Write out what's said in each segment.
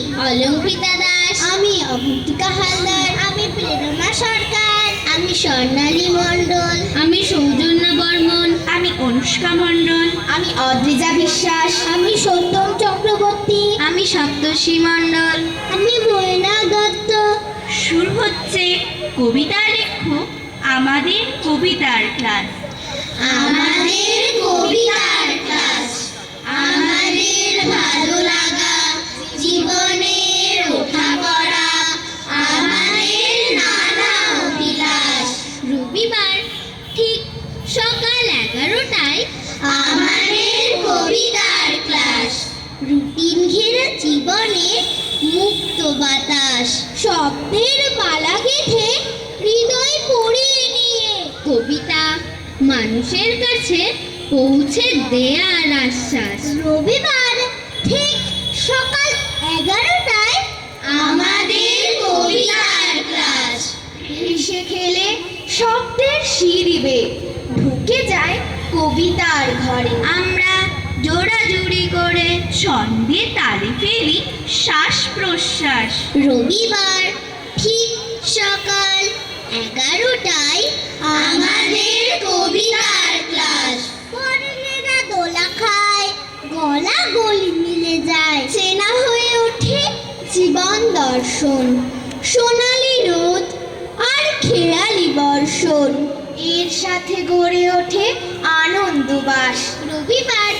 অলঙ্কৃতা দাস। আমি অবন্তিকা হালদার। আমি প্রেরণা সরকার। আমি স্বর্ণালী মণ্ডল। আমি সৌজন্য বর্মন। আমি অনুষ্কা মণ্ডল। আমি অদ্রিজা বিশ্বাস। আমি সত্যম চক্রবর্তী। আমি সপ্তর্ষি মণ্ডল। আমি ময়না দত্ত। শুরু হচ্ছে কবিতা লেখো আমাদের কবিতার ক্লাস। আমাদের কবিতার ক্লাস। আমাদের ভালো ঘেরা জীবনে মুক্ত বাতাস। শব্দের মালা গেঁথে হৃদয় পড়িয়ে নিয়ে কবিতা মানুষের কাছে পৌঁছে দেয়ার আশ্বাস। রবিবার ঠিক সকাল এগারোটায় আমাদের কবিতার ক্লাস। হেসে খেলে শব্দের সিঁড়িবে ঢুকে যায় কবিতার ঘরে। আমরা জোড়াজুড়ি করে ছন্দে তালে ফেলি শ্বাস প্রশ্বাস রবিবার ঠিক সকাল এগারোটায় আমাদের কবিতার ক্লাস। পড়লেরা দোলা খায়, গলা গলি মিলে যায়। চেনা হয়ে ওঠে জীবন দর্শন। সোনালি রোদ আর খেয়ালি বর্ষণ। এর সাথে গড়ে ওঠে আনন্দবাস। রবিবার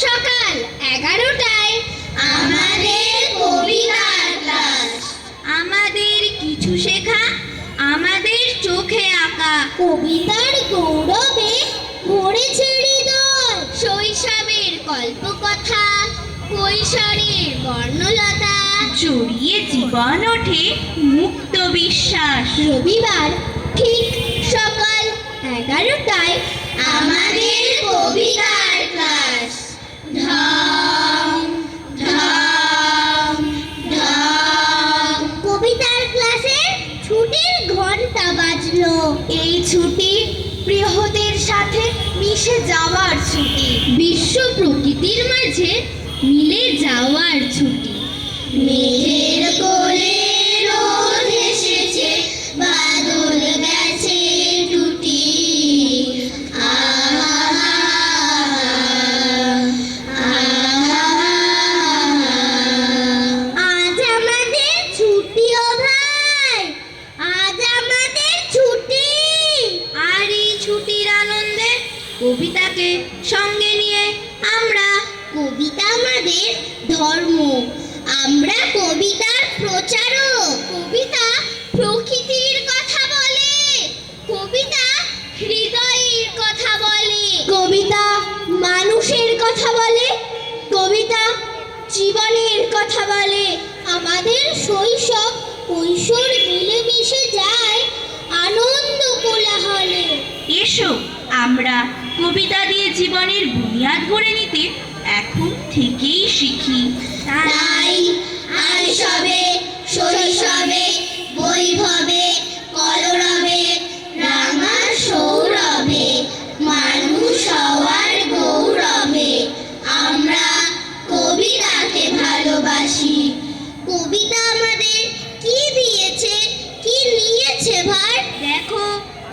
সকাল এগারোটায় আমাদের কবিতার ক্লাস। আমাদের কিছু শেখা, আমাদের চোখে আঁকা। কবিতার গৌরবে ভরেছে হৃদয় শৈশবের কল্পকথা কৈশোরের বর্ণলতা। জড়িয়ে জীবন ওঠে মুক্ত বিশ্বাস। রবিবার ঠিক সকাল এগারোটায় আমাদের কবিতার ক্লাস। কবিতার ক্লাসে ছুটির ঘণ্টা বাজলো। এই ছুটি সাথে মিশে যাওয়ার ছুটি। বিশ্ব প্রকৃতির মাঝে মিলে যাওয়ার ছুটি। কবিতাকে সঙ্গে নিয়ে আমরা কবিতা আমাদের ধর্ম। আমরা কবিতার প্রচারক। কবিতা প্রকৃতির কথা বলে। কবিতা হৃদয়ের কথা বলে। কবিতা মানুষের কথা বলে। কবিতা জীবনের কথা বলে। আমাদের শৈশব কৈশোর মিলেমিশে যায় আনন্দ কোলাহলে। এসো, আমরা কবিতা দিয়ে জীবনের বুনিয়াদ গড়ে নিতে এখন থেকেই শিখি। তাই শৈশবে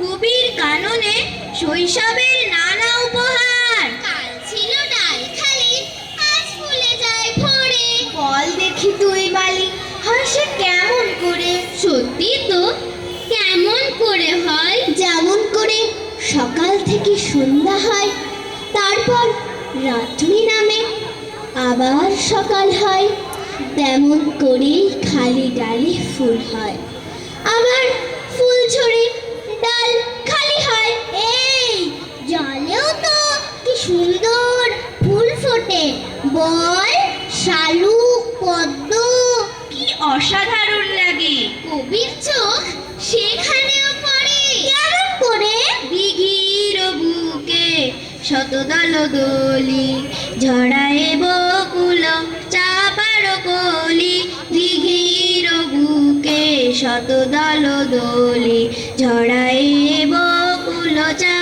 কবির কাননে শৈশবের নানা উপহার। কাল ছিল ডাল খালি আজ ফুলে যায় ভরে। বল দেখি তুই বালি হয় সে কেমন করে? সত্যি তো কেমন করে হয়? যেমন করে সকাল থেকে সন্ধ্যা হয় তারপর রাত্রি নামে আবার সকাল হয়। তেমন করেই খালি ডালে ফুল হয়। আবার ফুল ঝরে সুন্দর ফুল ফোটে। বল শালুক পদ্ম। কি অসাধারণ লাগে। কবির চোখ সেখানেও পড়ে। কেমন করে? দিঘির বুকে শতদল দলি ঝড়ায় বকুল চাপার কলি। দিঘির বুকে শতদল দলি ঝড়ায় বকুল চাপার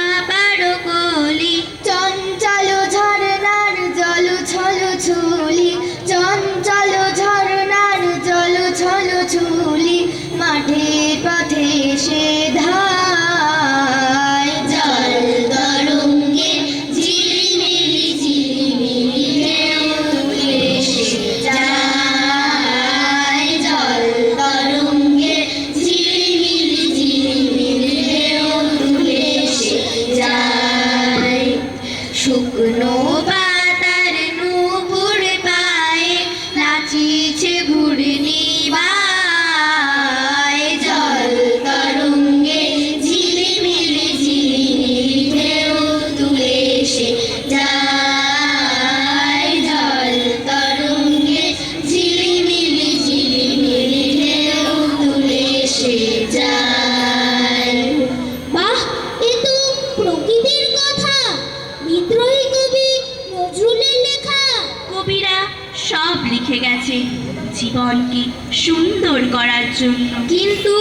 সুন্দর করার জন্য। কিন্তু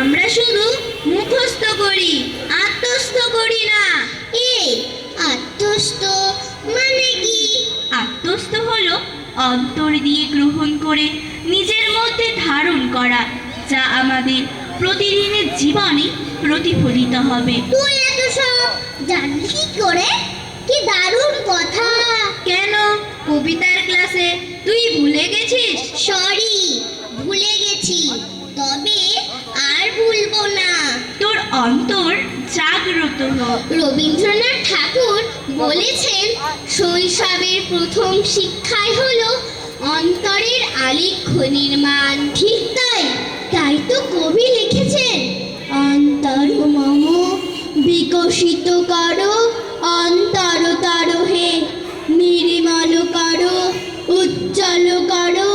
আমরা শুধু মুখস্থ করি আত্মস্থ করি না। এই আত্মস্থ মানে কি? আত্মস্থ হলো অন্তর দিয়ে গ্রহণ করে নিজের মধ্যে ধারণ করা যা আমাদের প্রতিদিনের জীবনে প্রতিফলিত হবে। তুই এত সব জানলি কি করে? কি দারুণ কথা। কেন? কবিতার ক্লাসে তুই ভুলে গেছিস? সরি ভুলে গেছি তবে আর ভুলবো না তোর অন্তর জাগ্রত রবীন্দ্রনাথ ঠাকুর বলেছেন, শৈশবের প্রথম শিক্ষাই হলো অন্তরের আলিখ্য নির্মাণ। ঠিক তাই তাই তো কবি লিখেছেন, অন্তর মম বিকশিত করো অন্তর তার হে নির্মল করো, উজ্জ্বল করো,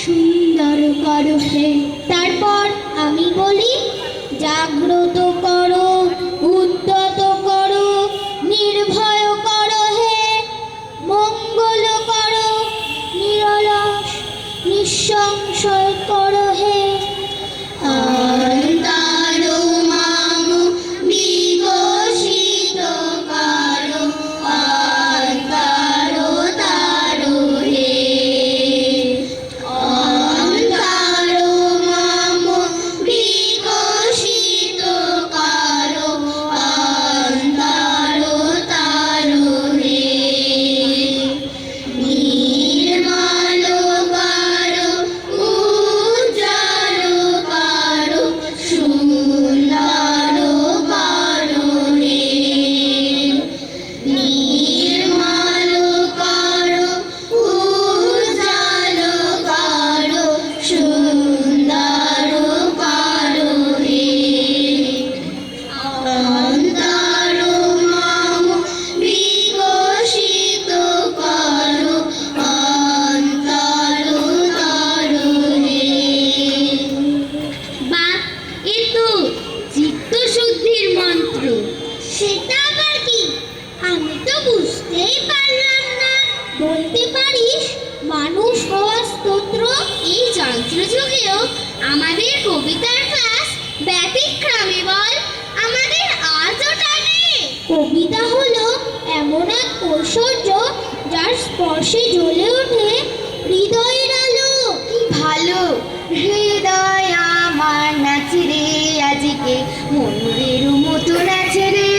সুন্দর করো হে। তারপর আমি বলি জাগ্রত করো। ময়ূরের মতো নাচে রে।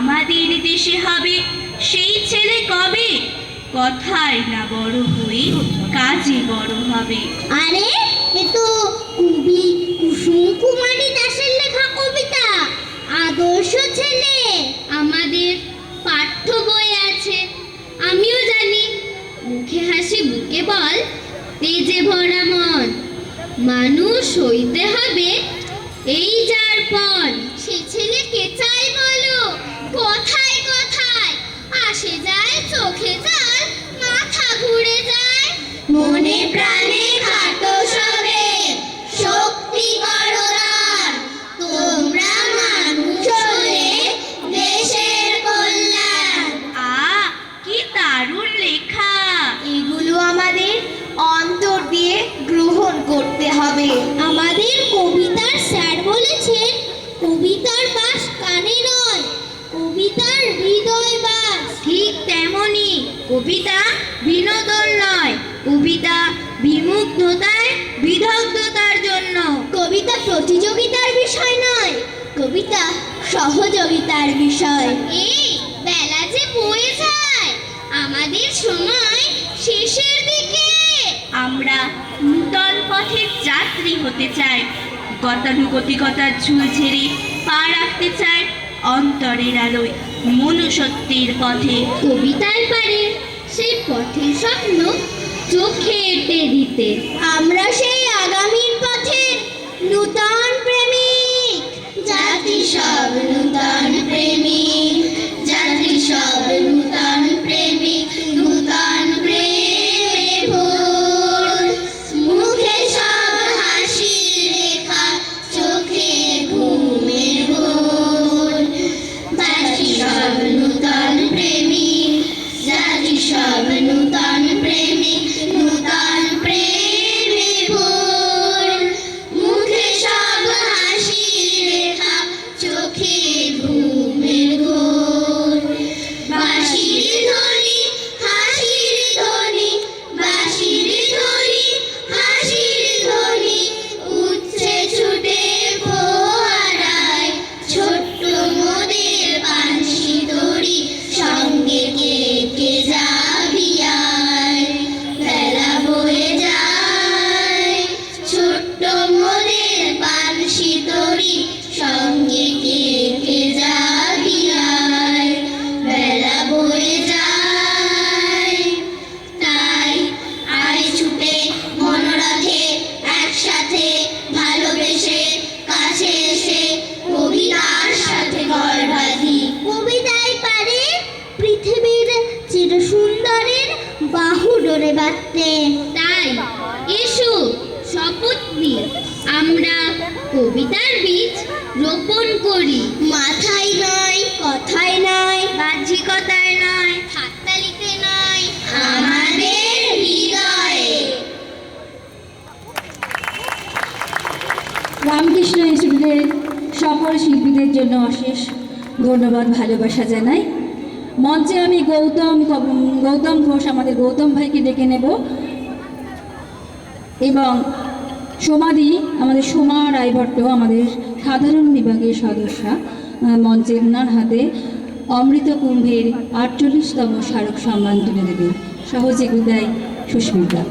আমাদের দেশে হবে, সেই ছেলে কবে? কথায় না বড় হয়ে কাজে বড় হবে। আরে, এ তো কবি কুসুম কুমারী দাসের লেখা কবিতা। আদর্শ ছেলে, আমাদের পাঠ্য বই আছে। আমিও জানি, মুখে হাসি বুকে বল, তেজে ভরা মন। মানুষ হইতে হবে, এই যার পণ। সে ছেলে কে চাই বলো কোথায় কোথায়? আসে যায়, চোখে যায়, মাথা ঘুরে যায়। মনে প্রাণে খাটো শক্তি করোনার তোমরা মানুষ দেশের কল্যাণ। আ, কি দারুণ লেখা। এগুলো আমাদের অন্তর দিয়ে গ্রহণ করতে হবে। আমাদের কবিতার স্যার বলেছেন, কবিতার বাস কানে নয় কবিতার হৃদয় বাস ঠিক তেমনি কবিতা বিনোদন নয় কবিতা বিমুগ্ধতায় বিধগ্ধতার জন্য। কবিতা প্রতিযোগিতার বিষয় নয় কবিতা সহযোগিতার বিষয়। এই বেলা যে বয়ে যায় আমাদের সময় শেষের দিকে। আমরা নূতন পথের যাত্রী হতে চাই গতানুগতিকতার ঝুল ঝেড়ে পা রাখতে চাই অন্তরের আলোয় মনুষ্যত্বের পথে। কবিতায় পারে সেই পথের স্বপ্ন চোখে এঁটে দিতে। আমরা সেই আগামীর পথের নূতন প্রেমিক। জাতি সব নূতন প্রেমিক। ডোরে বাঁধতে তাই এসো শপথ নিই আমরা কবিতার বীজ রোপণ করি। মাথায় নয় কথায় নয় বাহ্যিকতায় নয় হাততালিতে নয় আমাদের হৃদয়ে। রামকৃষ্ণ ইনস্টিটিউটের সকল শিল্পীদের জন্য অশেষ ধন্যবাদ ভালোবাসা জানাই। মঞ্চে আমি গৌতম গৌতম ঘোষ, আমাদের গৌতম ভাইকে ডেকে নেব। এবং সমাধি আমাদের সোমা রায়ভট্ট, আমাদের সাধারণ বিভাগের সদস্যা মঞ্চে ওনার হাতে অমৃত কুম্ভের আটচল্লিশতম স্মারক সম্মান তুলে দেবে সহযোগিতায় সুস্মিতা।